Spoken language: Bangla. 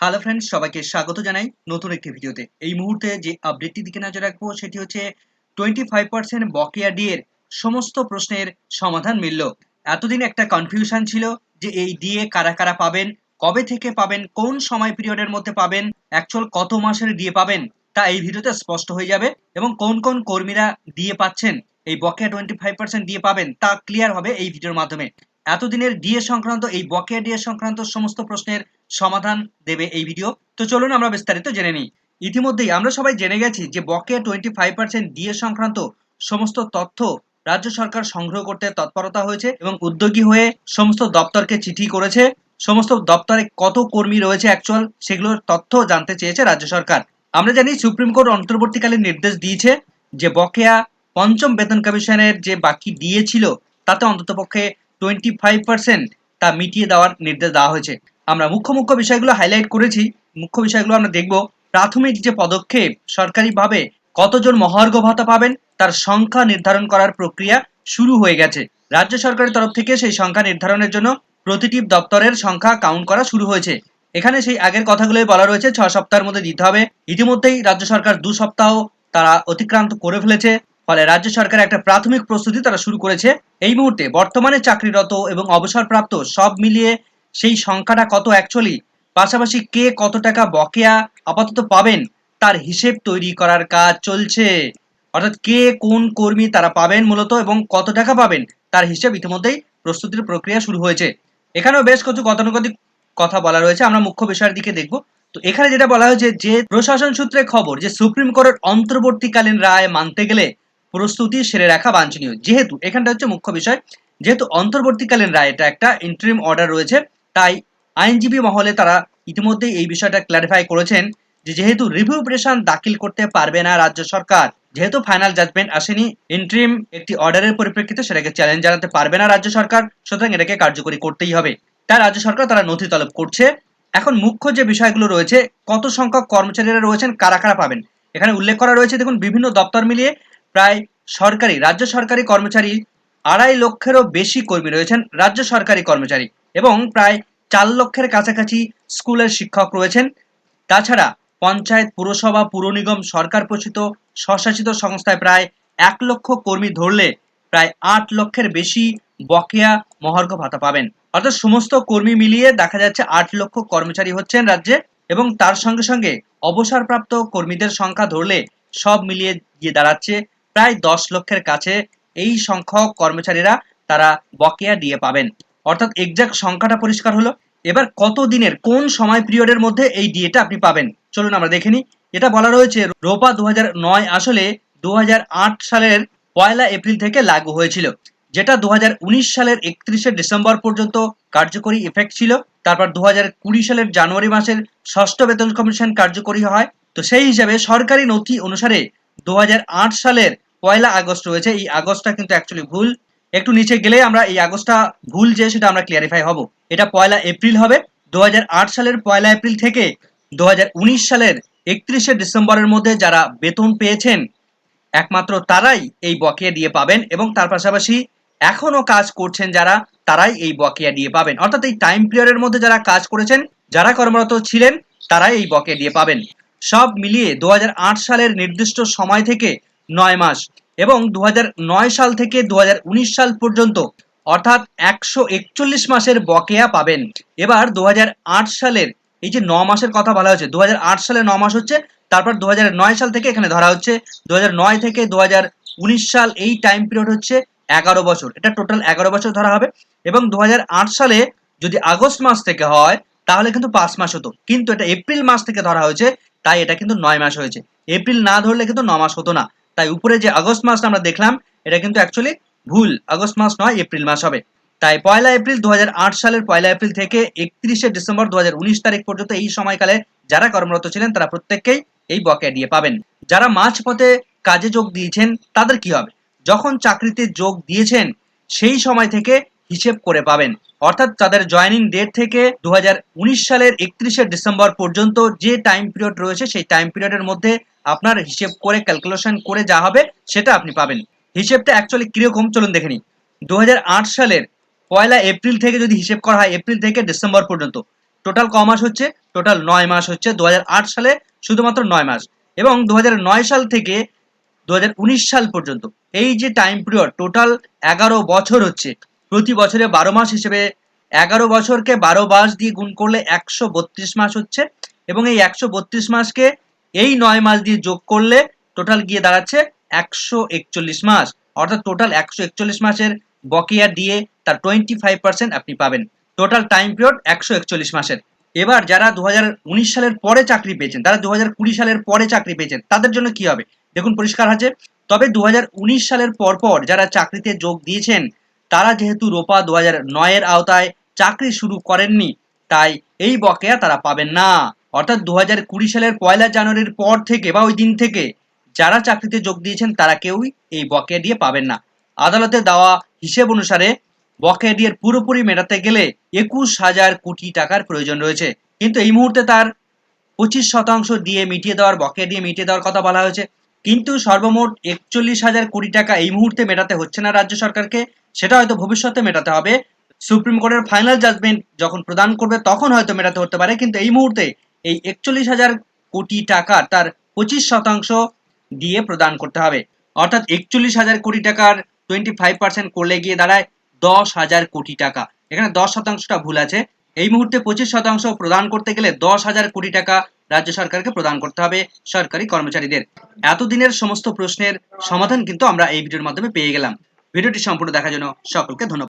হ্যালো ফ্রেন্ডস সবাইকে স্বাগত জানাই নতুন একটি ভিডিওতে। এই মুহূর্তে যে আপডেটটি দিকে নজর রাখব, সেটি হচ্ছে টোয়েন্টি ফাইভ পার্সেন্ট বকেয়া ডিএর সমস্ত প্রশ্নের সমাধান মিলল। এতদিন একটা কনফিউশন ছিল যে এই ডিএ কারা কারা পাবেন, কবে থেকে পাবেন, কোন সময় পিরিয়ডের মধ্যে পাবেন অ্যাকচুয়াল কত মাসের ডিএ পাবেন, তা এই ভিডিওতে স্পষ্ট হয়ে যাবে এবং কোন কোন কর্মীরা ডিএ পাচ্ছেন, এই বকেয়া টোয়েন্টি ফাইভ পার্সেন্ট ডিএ পাবেন, তা ক্লিয়ার হবে এই ভিডিওর মাধ্যমে। এতদিনের ডিএ সংক্রান্ত, এই বকেয়া ডিএ সংক্রান্ত সমস্ত প্রশ্নের সমাধান দেবে এই ভিডিও তো চলুন আমরা বিস্তারিত জেনে নিই। ইতিমধ্যেই আমরা সবাই জেনে গেছি যে বকেয়া টোয়েন্টি ফাইভ পার্সেন্ট ডিএ সংক্রান্ত সমস্ত তথ্য রাজ্য সরকার সংগ্রহ করতে তৎপরতা হয়েছে এবং উদ্যোগী হয়ে সমস্ত দপ্তরকে চিঠি করেছে। সমস্ত দপ্তরে কত কর্মী রয়েছে অ্যাকচুয়াল সেগুলোর তথ্য জানতে চেয়েছে রাজ্য সরকার। আমরা জানি সুপ্রিম কোর্ট অন্তর্বর্তীকালীন নির্দেশ দিয়েছে যে বকেয়া পঞ্চম বেতন কমিশনের যে বাকি ডিএ ছিল, তাতে অন্ততপক্ষে টোয়েন্টি ফাইভ পার্সেন্ট তা মিটিয়ে দেওয়ার নির্দেশ দেওয়া হয়েছে। আমরা মুখ্য মুখ্য বিষয়গুলো হাইলাইট করেছি। মুখ্য বিষয়গুলো আমরা দেখব। প্রাথমিক যে পদক্ষেপ সরকারিভাবে কতজন মহার্ঘ ভাতা পাবেন, তার সংখ্যা নির্ধারণ করার প্রক্রিয়া শুরু হয়ে গেছে। রাজ্য সরকারের তরফ থেকে সেই সংখ্যা নির্ধারণের জন্য প্রতিটি দপ্তরের সংখ্যা কাউন্ট করা শুরু হয়েছে। এখানে সেই আগের কথাগুলোই বলা রয়েছে, ছ সপ্তাহের মধ্যে দিতে হবে। ইতিমধ্যেই রাজ্য সরকার দু সপ্তাহ তারা অতিক্রান্ত করে ফেলেছে। ফলে রাজ্য সরকার একটা প্রাথমিক প্রস্তুতি তারা শুরু করেছে। এই মুহূর্তে বর্তমানে চাকরিরত এবং অবসরপ্রাপ্ত সব মিলিয়ে সেই সংখ্যাটা কত অ্যাকচুয়ালি পাশাপাশি কে কত টাকা বকেয়া আপাতত পাবেন? তার হিসেব তৈরি করার কাজ চলছে। অর্থাৎ কে কোন কর্মী তারা পাবেন মূলত এবং কত টাকা পাবেন? তার হিসেব ইতিমধ্যেই প্রস্তুতির প্রক্রিয়া শুরু হয়েছে। এখানেও বেশ কিছু গতানুগতিক কথা বলা রয়েছে, আমরা মুখ্য বিষয়ের দিকে দেখব। তো এখানে যেটা বলা হয়েছে যে প্রশাসন সূত্রে খবর যে সুপ্রিম কোর্টের অন্তর্বর্তীকালীন রায় মানতে গেলে প্রস্তুতি সেরে রাখা বাঞ্ছনীয়। যেহেতু এখানটা হচ্ছে মুখ্য বিষয়, যেহেতু অন্তর্বর্তীকালীন রায় এটা একটা ইন্টারিম অর্ডার রয়েছে তাই আইনজীবী মহলে তারা ইতিমধ্যে এই বিষয়টা ক্লারিফাই করেছেন যে যেহেতু রিভিউ পিটিশন দাখিল করতে পারবে না রাজ্য সরকার, যেহেতু ফাইনাল জাজমেন্ট আসেনি ইন্ট্রিম একটি অর্ডারের পরিপ্রেক্ষিতে সেটাকে চ্যালেঞ্জ জানাতে পারবে না রাজ্য সরকার, সুতরাং এটাকে কার্যকরী করতেই হবে। তাই রাজ্য সরকার তারা নথি তলব করছে। এখন মুখ্য যে বিষয়গুলো রয়েছে, কত সংখ্যক কর্মচারীরা রয়েছেন, কারা কারা পাবেন? এখানে উল্লেখ করা রয়েছে, দেখুন, বিভিন্ন দপ্তর মিলিয়ে প্রায় সরকারি, রাজ্য সরকারি কর্মচারী আড়াই লক্ষেরও বেশি কর্মী রয়েছেন, রাজ্য সরকারি কর্মচারী এবং প্রায় চার লক্ষের কাছাকাছি স্কুলের শিক্ষক রয়েছেন। তাছাড়া পঞ্চায়েত পুরসভা, পুর নিগম, সরকার পোষিত স্বশাসিত সংস্থায় প্রায় এক লক্ষ কর্মী ধরলে প্রায় আট লক্ষের বেশি বকেয়া মহার্ঘ ভাতা পাবেন। অর্থাৎ সমস্ত কর্মী মিলিয়ে দেখা যাচ্ছে আট লক্ষ কর্মচারী হচ্ছেন রাজ্যে এবং তার সঙ্গে সঙ্গে অবসরপ্রাপ্ত কর্মীদের সংখ্যা ধরলে সব মিলিয়ে গিয়ে দাঁড়াচ্ছে প্রায় দশ লক্ষের কাছে। এই সংখ্যক কর্মচারীরা তারা বকেয়া দিয়ে পাবেন। অর্থাৎ এক্সাক্ট সংখ্যাটা পরিষ্কার হলো। এবার কত দিনের, কোন সময় পিরিয়ডের মধ্যে এই ডিএটা আপনি পাবেন? চলুন আমরা দেখে নিই। এটা বলা রয়েছে, রোপা দু হাজার নয় আসলে দু হাজার আট সালের পয়লা এপ্রিল থেকে লাগু হয়েছিল, যেটা দু হাজার উনিশ সালের একত্রিশে ডিসেম্বর পর্যন্ত কার্যকরী ইফেক্ট ছিল। তারপর দু হাজার কুড়ি সালের জানুয়ারি মাসের ষষ্ঠ বেতন কমিশন কার্যকরী হয়। তো সেই হিসাবে সরকারি নথি অনুসারে দু হাজার আট সালের পয়লা আগস্ট রয়েছে। এই আগস্টটা কিন্তু অ্যাকচুয়ালি ভুল। একটু নিচে গেলে আমরা এই আগস্টটা ভুল যে সেটা আমরা ক্লিয়ারিফাই হব। এটা পয়লা এপ্রিল হবে, দু হাজার আট সালের পয়লা এপ্রিল থেকে দুহাজার উনিশ সালের একত্রিশে ডিসেম্বরের মধ্যে যারা বেতন পেয়েছেন, একমাত্র তারাই এই বকেয়া দিয়ে পাবেন এবং তার পাশাপাশি এখনও কাজ করছেন যারা, তারাই এই বকেয়া দিয়ে পাবেন। অর্থাৎ এই টাইম পিরিয়ডের মধ্যে যারা কাজ করেছেন, যারা কর্মরত ছিলেন, তারাই এই বকেয়া দিয়ে পাবেন। সব মিলিয়ে দু হাজার আট সালের নির্দিষ্ট সময় থেকে নয় মাস। এবং দু হাজার নয় সাল থেকে দু হাজার উনিশ সাল পর্যন্ত, অর্থাৎ একশো একচল্লিশ মাসের বকেয়া পাবেন। এবার দু হাজার আট সালের, এই যে ন মাসের কথা বলা হয়েছে দু হাজার আট সালে ন মাস হচ্ছে, তারপর দু হাজার নয় সাল থেকে এখানে ধরা হচ্ছে দু হাজার নয় থেকে দু হাজার উনিশ সাল এই টাইম পিরিয়ড হচ্ছে এগারো বছর। এটা টোটাল এগারো বছর ধরা হবে। এবং দু হাজার আট সালে যদি আগস্ট মাস থেকে হয়, তাহলে কিন্তু পাঁচ মাস হতো। কিন্তু এটা এপ্রিল মাস থেকে ধরা হয়েছে, তাই এটা কিন্তু নয় মাস হয়েছে। এপ্রিল না ধরলে কিন্তু ন মাস হতো না। তাই উপরে যে আগস্ট মাসটা আমরা দেখলাম, এটা কিন্তু অ্যাকচুয়ালি ভুল। আগস্ট মাস নয়, এপ্রিল মাস হবে। তাই পয়লা এপ্রিল দু সালের পয়লা এপ্রিল থেকে একত্রিশে ডিসেম্বর দু তারিখ পর্যন্ত এই সময়কালে যারা কর্মরত ছিলেন, তারা প্রত্যেককেই এই বকেয়া দিয়ে পাবেন। যারা মাঝপথে কাজে যোগ দিয়েছেন, তাদের কি হবে? যখন চাকরিতে যোগ দিয়েছেন, সেই সময় থেকে হিসেব করে পাবেন। অর্থাৎ তাদের জয়নিং ডেট থেকে দু হাজার উনিশ সালের একত্রিশে ডিসেম্বর পর্যন্ত যে টাইম পিরিয়ড রয়েছে, সেই টাইম পিরিয়ডের মধ্যে আপনার হিসেব করে ক্যালকুলেশন করে যা হবে সেটা আপনি পাবেন। হিসেবটা অ্যাকচুয়ালি কীরকম? চলুন দেখে নিই। দু সালের পয়লা এপ্রিল থেকে যদি হিসেব করা হয়, এপ্রিল থেকে ডিসেম্বর পর্যন্ত। টোটাল ক মাস হচ্ছে? টোটাল নয় মাস হচ্ছে দু হাজার আট সালে, শুধুমাত্র নয় মাস। এবং দু হাজার নয় সাল থেকে দু হাজার উনিশ সাল পর্যন্ত। এই যে টাইম পিরিয়ড টোটাল এগারো বছর হচ্ছে। প্রতি বছরে বারো মাস হিসেবে এগারো বছরকে বারো মাস দিয়ে গুণ করলে একশো বত্রিশ মাস হচ্ছে। এবং এই একশো বত্রিশ মাসকে এই নয় মাস দিয়ে যোগ করলে টোটাল গিয়ে দাঁড়াচ্ছে একশো একচল্লিশ মাস। অর্থাৎ টোটাল একশো একচল্লিশ মাসের বকেয়া দিয়ে তার টোয়েন্টি ফাইভ পার্সেন্ট আপনি পাবেন। টোটাল টাইম পিরিয়ড একশো একচল্লিশ মাসের। এবার যারা দু হাজার উনিশ সালের পরে চাকরি পেয়েছেন, তারা দু হাজার কুড়ি সালের পরে চাকরি পেয়েছেন, তাদের জন্য কি হবে? দেখুন পরিষ্কার আছে। তবে দু হাজার উনিশ সালের পরপর যারা চাকরিতে যোগ দিয়েছেন, তারা যেহেতু রোপা দু হাজার নয়ের আওতায় চাকরি শুরু করেননি, তাই এই বকেয়া তারা পাবেন না। অর্থাৎ দু কুড়ি সালের পয়লা জানুয়ারির পর থেকে বা ওই দিন থেকে যারা চাকরিতে যোগ দিয়েছেন, তারা কেউই এই বকেয়া দিয়ে পাবেন না। আদালতে দেওয়া হিসেব অনুসারে বকেয়া দিয়ে পুরোপুরি মেটাতে গেলে একুশ হাজার কোটি টাকার প্রয়োজন রয়েছে। কিন্তু এই মুহূর্তে তার পঁচিশ শতাংশ দিয়ে মিটিয়ে দেওয়ার, বকেয়া দিয়ে মিটিয়ে দেওয়ার কথা বলা হয়েছে। কিন্তু সর্বমোট একচল্লিশ হাজার কোটি টাকা এই মুহূর্তে মেটাতে হচ্ছে না রাজ্য সরকারকে। সেটা হয়তো ভবিষ্যতে মেটাতে হবে। সুপ্রিম কোর্টের ফাইনাল জাজমেন্ট যখন প্রদান করবে, তখন হয়তো মেটাতে হতে পারে। কিন্তু এই মুহূর্তে এই একচল্লিশ হাজার কোটি টাকা তার পঁচিশ শতাংশ দিয়ে প্রদান করতে হবে। অর্থাৎ একচল্লিশ হাজার কোটি টাকার টোয়েন্টি ফাইভ পার্সেন্ট করলে গিয়ে দাঁড়ায় দশ হাজার কোটি টাকা। এখানে দশ শতাংশটা ভুল আছে। এই মুহূর্তে পঁচিশ শতাংশ প্রদান করতে গেলে দশ হাজার কোটি টাকা রাজ্য সরকারকে প্রদান করতে হবে সরকারি কর্মচারীদের। এতদিনের সমস্ত প্রশ্নের সমাধান কিন্তু আমরা এই ভিডিওর মাধ্যমে পেয়ে গেলাম। ভিডিওটি সম্পূর্ণ দেখার জন্য সকলকে ধন্যবাদ।